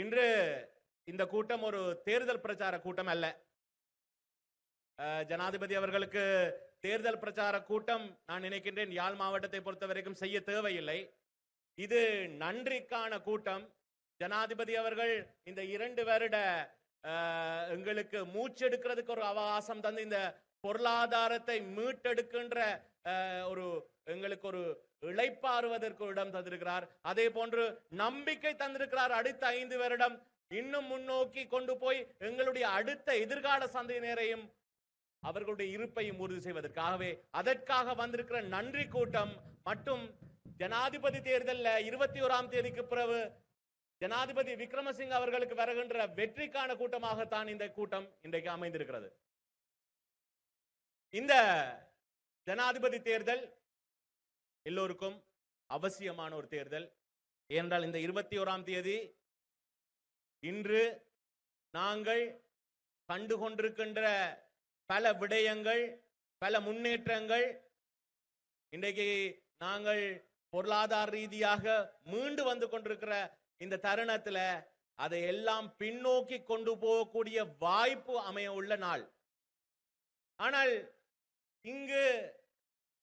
இன்று இந்த கூட்டம் ஒரு தேர்தல் பிரச்சார கூட்டம் அல்ல. ஜனாதிபதி அவர்களுக்கு தேர்தல் பிரச்சார கூட்டம் நான் நினைக்கின்றேன் யாழ் மாவட்டத்தை பொறுத்த வரைக்கும் செய்ய தேவையில்லை. இது நன்றிக்கான கூட்டம். ஜனாதிபதி அவர்கள் இந்த இரண்டு வருட எங்களுக்கு மூச்செடுக்கிறதுக்கு ஒரு அவகாசம் தந்து இந்த பொருளாதாரத்தை மீட்டெடுக்கின்ற ஒரு எங்களுக்கு ஒரு இழைப்பாறுவதற்கு ஒரு இடம் தந்திருக்கிறார். அதே போன்று நம்பிக்கை தந்திருக்கிறார் அடுத்த ஐந்து வருடம். இன்னும் முன்னோக்கி கொண்டு போய் எங்களுடைய அடுத்த எதிர்கால சந்தையினரையும் அவர்களுடைய இருப்பையும் உறுதி செய்வதற்காகவே அதற்காக வந்திருக்கிற நன்றி கூட்டம் மட்டும் ஜனாதிபதி தேர்தலில் இருபத்தி ஓராம் தேதிக்கு பிறகு ஜனாதிபதி விக்ரமசிங் அவர்களுக்கு வருகின்ற வெற்றிக்கான கூட்டமாகத்தான் இந்த கூட்டம் இன்றைக்கு அமைந்திருக்கிறது. இந்த ஜனாதிபதி தேர்தல் எல்லோருக்கும் அவசியமான ஒரு தேர்தல். ஏனென்றால் இந்த இருபத்தி ஓராம் தேதி இன்று நாங்கள் கண்டு கொண்டிருக்கின்ற பல விடயங்கள் பல முன்னேற்றங்கள் இன்றைக்கு நாங்கள் பொருளாதார ரீதியாக மீண்டு வந்து கொண்டிருக்கிற இந்த தருணத்துல அதை எல்லாம் பின்னோக்கி கொண்டு போகக்கூடிய வாய்ப்பு அமைய உள்ள நாள். ஆனால் இங்கு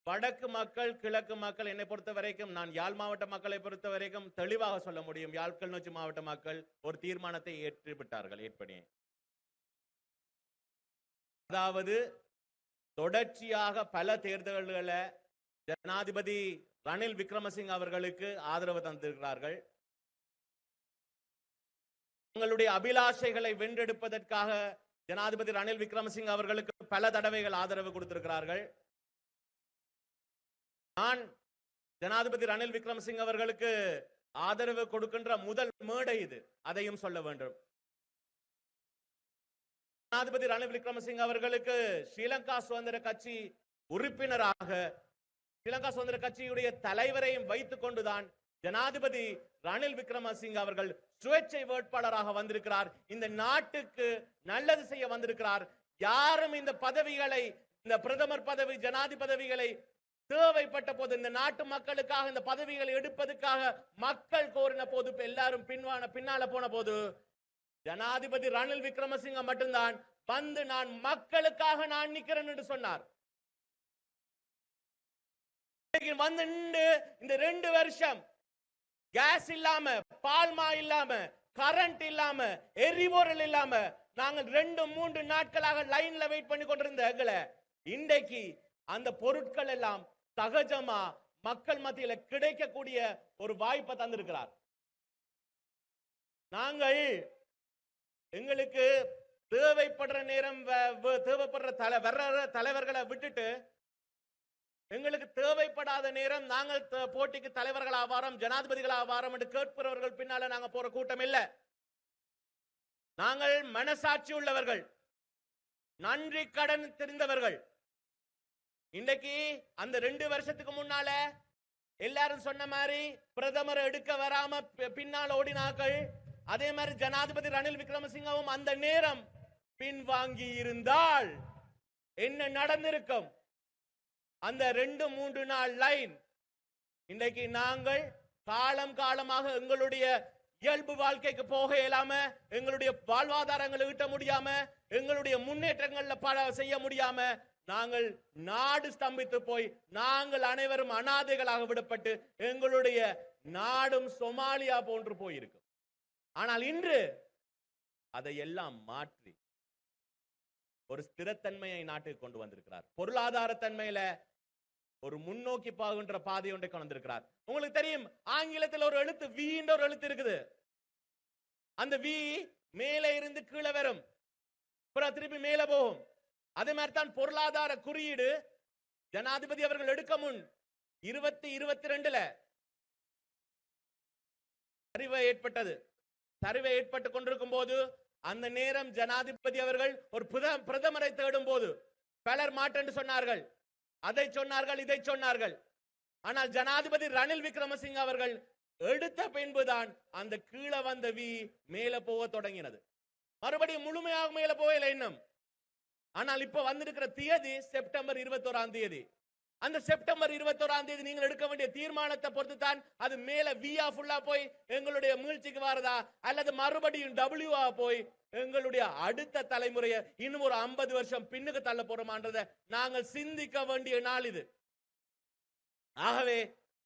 வடக்கு மக்கள் கிழக்கு மக்கள் என்னை பொறுத்த வரைக்கும் நான் யாழ் மாவட்ட மக்களை பொறுத்த வரைக்கும் தெளிவாக சொல்ல முடியும். யாழ் கிளிநொச்சி மாவட்ட மக்கள் ஒரு தீர்மானத்தை ஏற்றுவிட்டார்கள். ஏற்படி. அதாவது தொடர்ச்சியாக பல தேர்தல்களை ஜனாதிபதி ரணில் விக்ரமசிங் அவர்களுக்கு ஆதரவு தந்திருக்கிறார்கள். உங்களுடைய அபிலாஷைகளை வென்றெடுப்பதற்காக ஜனாதிபதி ரணில் விக்ரமசிங் அவர்களுக்கு பல தடவைகள் ஆதரவு கொடுத்திருக்கிறார்கள். நான் ஜனாதிபதி ரணில் விக்ரமசிங் அவர்களுக்கு ஆதரவு கொடுக்கின்ற முதல் மேடை இது. அதையும் சொல்ல வேண்டும். ஜனாதிபதி ரணில் விக்ரமசிங்க அவர்களுக்கு ஸ்ரீலங்கா சுதந்திர கட்சி உறுப்பினராக ஸ்ரீலங்கா சுதந்திர கட்சியுடைய தலைவரையும் வைத்துக் கொண்டுதான் ஜனாதிபதி ரணில் விக்ரமசிங்க அவர்கள் சுயேட்சை வேட்பாளராக வந்திருக்கிறார். இந்த நாட்டுக்கு நல்லது செய்ய வந்திருக்கிறார். யாரும் இந்த பதவிகளை இந்த பிரதமர் பதவி ஜனாதிபதி பதவிகளை தேவைப்பட்ட போது இந்த நாட்டு மக்களுக்காக இந்த பதவிகளை எடுப்பதற்காக மக்கள் கோரின போது இப்ப எல்லாரும் பின்வான பின்னால போன போது ஜனாதிபதி ரணில் விக்ரமசிங்க மட்டும்தான் வந்து நான் மக்களுக்காக நான் நிக்கிறேன் என்று சொன்னார். வந்து நின்று இந்த ரெண்டு வருஷம் கேஸ் இல்லாம பால்மா இல்லாம கரண்ட் இல்லாம எரிபொருள் இல்லாம நாங்க ரெண்டு மூன்று நாட்களாக லைன்ல வெயிட் பண்ணி கொண்டிருந்த எங்களை இன்றைக்கு அந்த பொருட்கள் எல்லாம் சகஜமா மக்கள் மத்தியில கிடைக்கக்கூடிய ஒரு வாய்ப்பை தந்திருக்கிறார். நாங்கள் எங்களுக்கு தேவைப்படுற நேரம் தேவைப்படுற தலை வர்ற தலைவர்களை விட்டுட்டு எங்களுக்கு தேவைப்படாத நேரம் நாங்கள் போட்டிக்கு தலைவர்கள் ஆவாரம் ஜனாதிபதிகள் ஆவாரம் என்று கேட்பவர்கள் பின்னால நாங்க போற கூட்டம் இல்ல. நாங்கள் மனசாட்சி உள்ளவர்கள். நன்றி கடன் தெரிந்தவர்கள். இன்னைக்கு அந்த ரெண்டு வருஷத்துக்கு முன்னால எல்லாரும் சொன்ன மாதிரி பிரதமரை எடுக்க வராம பின்னால் ஓடினார்கள். அதே மாதிரி ஜனாதிபதி ரணில் விக்ரமசிங்கவும் அந்த நேரம் பின்வாங்கி இருந்தால் என்ன நடந்திருக்கும்? அந்த ரெண்டு மூன்று நாள் லைன். இன்றைக்கு நாங்கள் காலம் காலமாக எங்களுடைய இயல்பு வாழ்க்கைக்கு போக இயலாம எங்களுடைய வாழ்வாதாரங்களை ஈட்ட முடியாம எங்களுடைய முன்னேற்றங்கள்ல பல செய்ய முடியாம நாங்கள் நாடு ஸ்தம்பித்து போய் நாங்கள் அனைவரும் அனாதைகளாக விடப்பட்டு எங்களுடைய நாடும் சொமாலியா போன்று போயிருக்கும். ஆனால் இன்று அதையெல்லாம் மாற்றி ஒரு ஸ்திரத்தன்மையை நாட்டுக்கு கொண்டு வந்திருக்கிறார். பொருளாதார தன்மையில ஒரு முன்னோக்கி போகின்ற பாதை ஒன்றை கொண்டு வந்திருக்கிறார். உங்களுக்கு தெரியும் ஆங்கிலத்தில் ஒரு எழுத்து வீன்ற ஒரு எழுத்து இருக்குது. அந்த வி மேலே இருந்து கீழே வரும். திருப்பி மேலே போகும். அதே மாதிரி தான் பொருளாதார குறியீடு. ஜனாதிபதி அவர்கள் எடுக்க முன் இருபத்தி இருபத்தி ரெண்டுல சரிவு ஏற்பட்டது. சரிவு ஏற்பட்டு கொண்டிருக்கும் போது அந்த நேரம் ஜனாதிபதி அவர்கள் ஒரு பிரதமரை தேடும் போது பலர் மாற்றென்று சொன்னார்கள். அதை சொன்னார்கள் இதை சொன்னார்கள். ஆனால் ஜனாதிபதி ரணில் விக்ரமசிங்க அவர்கள் எடுத்த பின்புதான் அந்த கீழே வந்த வி மேல போக தொடங்கினது. மறுபடியும் முழுமையாக மேல போகல இன்னும். ஆனால் இப்ப வந்திருக்கிற தேதி செப்டம்பர் இருபத்தோராம் தேதி. அந்த செப்டம்பர் இருபத்தோராம் தேதி நீங்கள் எடுக்க வேண்டிய தீர்மானத்தை பொறுத்து தான் அது மேல வியா ஃபுல்லா போய் எங்களுடைய மீழ்ச்சிக்கு வரதா? அல்லது மறுபடியும் டபிள்யூவா போய் எங்களுடைய அடுத்த தலைமுறையை இன்னும் ஒரு ஐம்பது வருஷம் பின்னுக்கு தள்ள போறோமான்றத நாங்கள் சிந்திக்க வேண்டிய நாள் இது. ஆகவே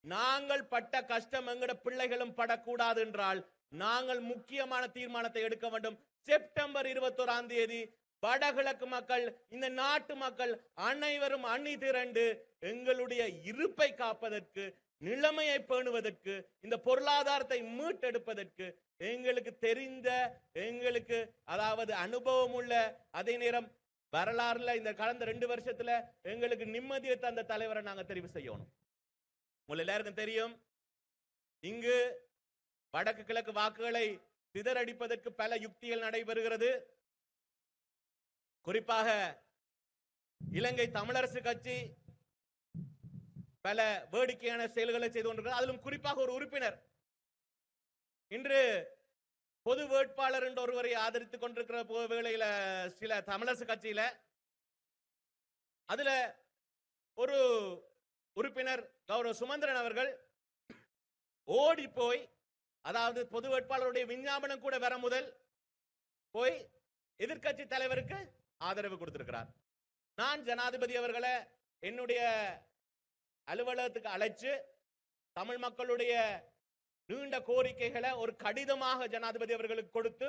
நாங்கள் பட்ட கஷ்டம் எங்கட பிள்ளைகளும் படக்கூடாது என்றால் நாங்கள் முக்கியமான தீர்மானத்தை எடுக்க வேண்டும். செப்டம்பர் இருபத்தோராம் தேதி வடகிழக்கு மக்கள் இந்த நாட்டு மக்கள் அனைவரும் அணி திரண்டு எங்களுடைய இருப்பை காப்பதற்கு நிலைமையை பேணுவதற்கு இந்த பொருளாதாரத்தை மீட்டெடுப்பதற்கு எங்களுக்கு தெரிந்த எங்களுக்கு அதாவது அனுபவம் உள்ள அதே நேரம் வரலாறுல இந்த கடந்த ரெண்டு வருஷத்துல எங்களுக்கு நிம்மதியை தந்த தலைவரை நாங்க தெரிவு செய்யணும். உங்க எல்லாருக்கும் தெரியும் இங்கு வடக்கு கிழக்கு வாக்குகளை சிதறடிப்பதற்கு பல யுக்திகள் நடைபெறுகிறது. குறிப்பாக இலங்கை தமிழரசு கட்சி பல வேடிக்கையான செயல்களை செய்து கொண்டிருக்கிறது. அதிலும் குறிப்பாக ஒரு உறுப்பினர். இன்று பொது வேட்பாளர் என்ற ஒருவரை ஆதரித்துக் கொண்டிருக்கிற வேளையில சில தமிழரசு கட்சியில அதுல ஒரு உறுப்பினர் கௌரவ சுமந்திரன் அவர்கள் ஓடி போய் அதாவது பொது வேட்பாளருடைய விஞ்ஞாபனம் கூட வர முதல் போய் எதிர்க்கட்சி தலைவருக்கு ஆதரவு கொடுத்திருக்கிறார். நான் ஜனாதிபதி அவர்களை என்னுடைய அலுவலகத்துக்கு அழைச்சு தமிழ் மக்களுடைய நீண்ட கோரிக்கைகளை ஒரு கடிதமாக ஜனாதிபதி அவர்களுக்கு கொடுத்து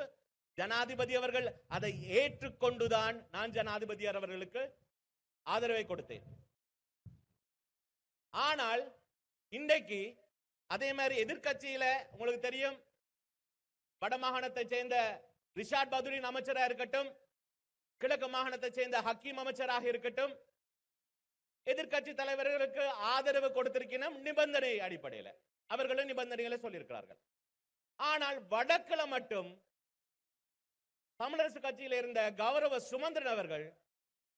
ஜனாதிபதி அவர்கள் அதை ஏற்றுக்கொண்டுதான் நான் ஜனாதிபதி அவர்களுக்கு ஆதரவை கொடுத்தேன். ஆனால் இன்றைக்கு அதே மாதிரி எதிர்க்கட்சியில உங்களுக்கு தெரியும் வடமாகாணத்தை சேர்ந்த ரிஷாட் பதுரின் அமைச்சராக இருக்கட்டும் கிழக்கு மாகாணத்தை சேர்ந்த ஹக்கீம் அமைச்சராக இருக்கட்டும் எதிர்க்கட்சி தலைவர்களுக்கு ஆதரவு கொடுத்திருக்கணும் நிபந்தனை அடிப்படையில் அவர்களும் நிபந்தனைகளை சொல்லியிருக்கிறார்கள். ஆனால் வடக்குல மட்டும் தமிழரசு கட்சியில் இருந்த கௌரவ சுமந்திரன் அவர்கள்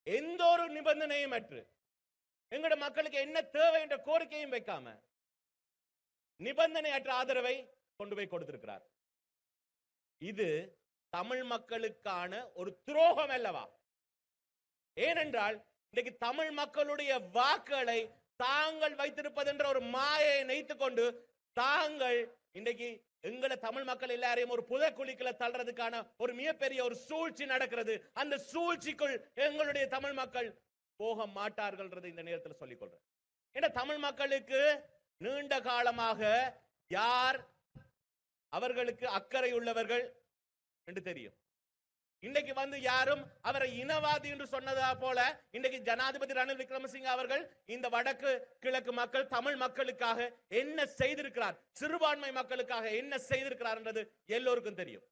எந்த ஒரு நிபந்தனையும் அற்று எங்களோட மக்களுக்கு என்ன தேவை என்ற கோரிக்கையும் வைக்காம நிபந்தனையற்ற ஆதரவை கொண்டு போய் கொடுத்திருக்கிறார். இது தமிழ் மக்களுக்கான ஒரு துரோகம் அல்லவா? ஏனென்றால் இன்னைக்கு தமிழ் மக்களுடைய வாக்குகளை தாங்கள் வைத்திருப்பதென்ற ஒரு மாயை நெய்த்து கொண்டு தாங்கள் இன்றைக்கு எங்களை தமிழ் மக்கள் எல்லாரையும் ஒரு புதக்குழிக்குள்ள தள்ளுறதுக்கான ஒரு மிகப்பெரிய ஒரு சூழ்ச்சி நடக்கிறது. அந்த சூழ்ச்சிக்குள் எங்களுடைய தமிழ் மக்கள் போக மாட்டார்கள்ன்றதை இந்த நேரத்தில் சொல்லிக் கொள்றேன். ஏன்னா தமிழ் மக்களுக்கு நீண்ட காலமாக யார் அவர்களுக்கு அக்கறை உள்ளவர்கள் என்று தெரியும். இன்னைக்கு வந்து யாரும் அவரை இனவாதி என்று சொன்னதா போல இன்னைக்கு ஜனாதிபதி ரணில் விக்ரமசிங்க அவர்கள் இந்த வடக்கு கிழக்கு மக்கள் தமிழ் மக்களுக்காக என்ன செய்திருக்கிறார் சிறுபான்மை மக்களுக்காக என்ன செய்திருக்கிறார் என்றது எல்லோருக்கும் தெரியும்.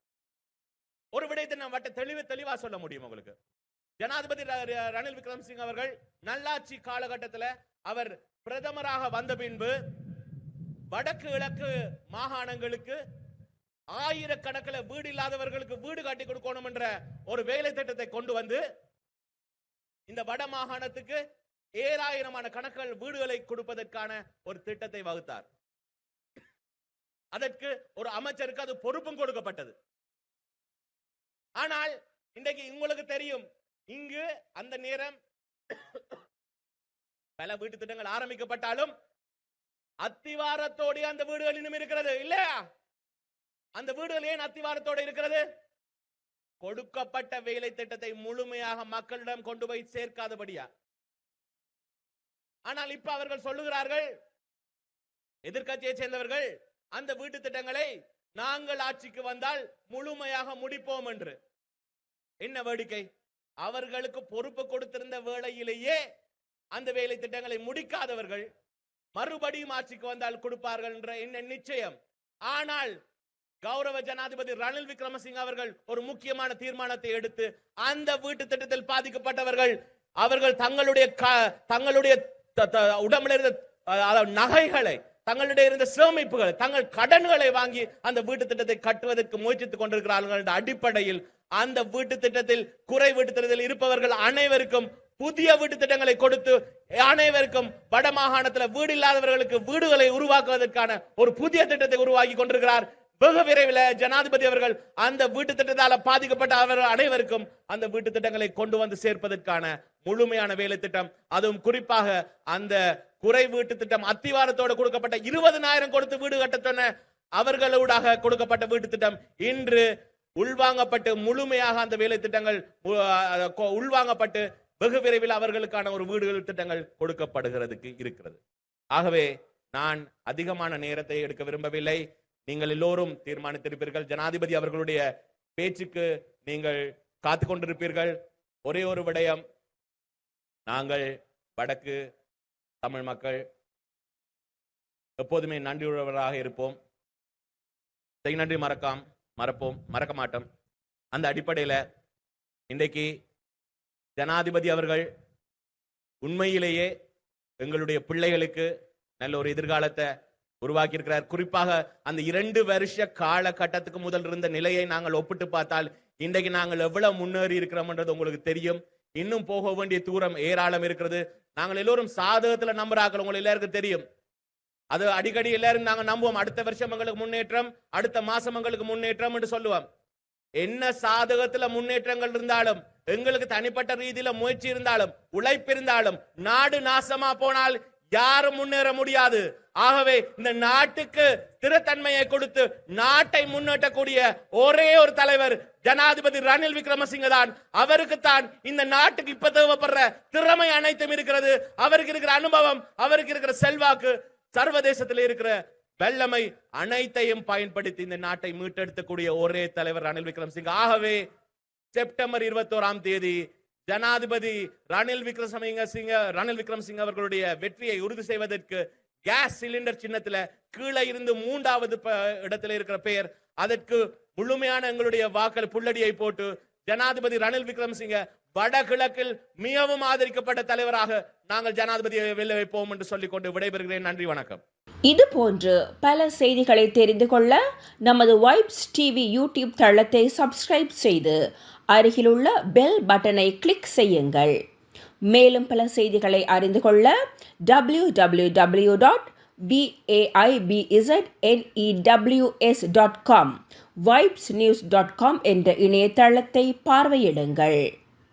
ஒரு விடயத்தை நான் வட்ட தெளிவு தெளிவா சொல்ல முடியும் உங்களுக்கு. ஜனாதிபதி ரணில் விக்ரமசிங்க அவர்கள் நல்லாட்சி காலகட்டத்தில் அவர் பிரதமராக வந்த பின்பு வடக்கு கிழக்கு மாகாணங்களுக்கு ஆயிரக்கணக்கில் வீடு இல்லாதவர்களுக்கு வீடு காட்டி கொடுக்கணும் என்ற ஒரு வேலை திட்டத்தை கொண்டு வந்து இந்த வட மாகாணத்துக்கு ஏழாயிரமான கணக்குகள் வீடுகளை கொடுப்பதற்கான ஒரு திட்டத்தை வகுத்தார். அதற்கு ஒரு அமைச்சருக்கு அது பொறுப்பும் கொடுக்கப்பட்டது. ஆனால் இன்றைக்கு உங்களுக்கு தெரியும் இங்கு அந்த நேரம் பல வீட்டு திட்டங்கள் ஆரம்பிக்கப்பட்டாலும் அத்திவாரத்தோடு அந்த வீடுகள் இன்னும் இருக்கிறது இல்லையா? அந்த வீடுகள் ஏன் அத்திவாரத்தோடு இருக்கிறது? கொடுக்கப்பட்ட வேலை திட்டத்தை முழுமையாக மக்களிடம் கொண்டு போய் சேர்க்காதபடியா? ஆனால் இப்ப அவர்கள் சொல்லுகிறார்கள் எதிர்க்கட்சியை சேர்ந்தவர்கள் அந்த வீட்டு திட்டங்களை நாங்கள் ஆட்சிக்கு வந்தால் முழுமையாக முடிப்போம் என்று. என்ன வேடிக்கை? அவர்களுக்கு பொறுப்பு கொடுத்திருந்த வேளையிலேயே அந்த வேலை திட்டங்களை முடிக்காதவர்கள் மறுபடியும் ஆட்சிக்கு வந்தால் கொடுப்பார்கள் என்ற என்ன நிச்சயம்? ஆனால் கௌரவ ஜனாதிபதி ரணில் விக்ரமசிங்க அவர்கள் ஒரு முக்கியமான தீர்மானத்தை எடுத்து அந்த வீட்டு திட்டத்தில் பாதிக்கப்பட்டவர்கள் அவர்கள் தங்களுடைய க- தங்களுடைய உடம்புல இருந்த நகைகளை தங்களுடைய இருந்த சேமிப்புகளை தங்கள் கடன்களை வாங்கி அந்த வீட்டு திட்டத்தை கட்டுவதற்கு முயற்சித்துக் கொண்டிருக்கிறார்கள் என்ற அடிப்படையில் அந்த வீட்டு திட்டத்தில் குறை வீட்டு திட்டத்தில் இருப்பவர்கள் அனைவருக்கும் புதிய வீட்டு திட்டங்களை கொடுத்து அனைவருக்கும் வட மாகாணத்தில் வீடு இல்லாதவர்களுக்கு வீடுகளை உருவாக்குவதற்கான ஒரு புதிய திட்டத்தை உருவாக்கி கொண்டிருக்கிறார். வெகு விரைவில் ஜனாதிபதி அவர்கள் அந்த வீட்டு திட்டத்தால பாதிக்கப்பட்ட அவர் அனைவருக்கும் அந்த வீட்டு திட்டங்களை கொண்டு வந்து சேர்ப்பதற்கான முழுமையான வேலை திட்டம். அதுவும் குறிப்பாக அந்த குறை வீட்டு திட்டம் அத்திவாரத்தோடு கொடுக்கப்பட்ட இருபதனாயிரம் கொடுத்து வீடு கட்ட சொன்ன அவர்களூடாக கொடுக்கப்பட்ட வீட்டு திட்டம். இன்று உள்வாங்கப்பட்டு முழுமையாக அந்த வேலை திட்டங்கள் உள்வாங்கப்பட்டு வெகு விரைவில் அவர்களுக்கான ஒரு வீடுகள் திட்டங்கள் கொடுக்கப்படுகிறதுக்கு இருக்கிறது. ஆகவே நான் அதிகமான நேரத்தை எடுக்க விரும்பவில்லை. நீங்கள் எல்லோரும் தீர்மானித்திருப்பீர்கள். ஜனாதிபதி அவர்களுடைய பேச்சுக்கு நீங்கள் காத்து கொண்டிருப்பீர்கள். ஒரே ஒரு விடயம் நாங்கள் வடக்கு தமிழ் மக்கள் எப்போதுமே நன்றியுள்ளவராக இருப்போம். செய் நன்றி மறக்காம் மறப்போம் மறக்க மாட்டோம். அந்த அடிப்படையில இன்றைக்கு ஜனாதிபதி அவர்கள் உண்மையிலேயே எங்களுடைய பிள்ளைகளுக்கு நல்ல ஒரு எதிர்காலத்தை உருவாக்கி இருக்கிறார் குறிப்பாக அந்த இரண்டு வருஷ காலகட்டத்துக்கு முதல் இருந்த நிலையை நாங்கள் ஒப்பிட்டு பார்த்தால் இன்றைக்கு நாங்கள் எவ்வளவு முன்னேறி இருக்கிறோம்ன்றது உங்களுக்கு தெரியும். இன்னும் போக வேண்டிய தூரம் ஏராளம் இருக்கிறது. நாங்கள் எல்லோரும் சாதகத்துல நம்புறாக்கள் உங்களுக்கு எல்லாருக்கும் தெரியும். அது அடிக்கடி எல்லாரும் நாங்க நம்புவோம். அடுத்த வருஷம் எங்களுக்கு முன்னேற்றம் அடுத்த மாசம் எங்களுக்கு முன்னேற்றம் என்று சொல்லுவோம். என்ன சாதகத்துல முன்னேற்றங்கள் இருந்தாலும் எங்களுக்கு தனிப்பட்ட ரீதியில முயற்சி இருந்தாலும் உழைப்பு இருந்தாலும் நாடு நாசமா போனால் யாரும் முன்னேற முடியாது. ஆகவே இந்த நாட்டுக்கு திருத்தன்மையை கொடுத்து நாட்டை முன்னேற்றக்கூடிய ஒரே ஒரு தலைவர் ஜனாதிபதி ரணில் விக்ரமசிங்க தான். அவருக்கு தான் இந்த நாட்டுக்கு இப்ப தேவைப்படுற திறமை அனைத்தும் இருக்கிறது. அவருக்கு இருக்கிற அனுபவம் அவருக்கு இருக்கிற செல்வாக்கு சர்வதேசத்தில் இருக்கிற வெள்ளமை அனைத்தையும் பயன்படுத்தி இந்த நாட்டை மீட்டெடுக்கக்கூடிய ஒரே தலைவர் ரணில் விக்ரமசிங்க. ஆகவே செப்டம்பர் இருபத்தோராம் தேதி ஜனாதிபதி ரணில் விக்ரமசிங்க சிங்க ரணில் விக்ரமசிங்க அவர்களுடைய வெற்றியை உறுதி செய்வதற்கு கேஸ் சிலிண்டர் சின்னத்துல கீழே இருந்து மூன்றாவது ப- இடத்துல இருக்கிற பெயர் அதற்கு முழுமையான எங்களுடைய வாக்கள் புள்ளடியை போட்டு ஜனாதிபதி ரணில் விக்ரமசிங்க வடகிழக்கில் மிகவும் ஆதரிக்கப்பட்ட தலைவராக நாங்கள் ஜனாதிபதியை வெல்ல வைப்போம் என்று சொல்லிக்கொண்டு விடைபெறுகிறேன். நன்றி வணக்கம். இது போன்று பல செய்திகளை தெரிந்து கொள்ள நமது வைப்ஸ் டிவி யூடியூப் தளத்தை சப்ஸ்கிரைப் செய்து அருகிலுள்ள பெல் பட்டனை கிளிக் செய்யுங்கள். மேலும் பல செய்திகளை அறிந்து கொள்ள W W W dot பிஏஐபிஇசட்என்இடபிள்யூஎஸ் dot com vibes news dot com என்ற இணையதளத்தை பார்வையிடுங்கள்.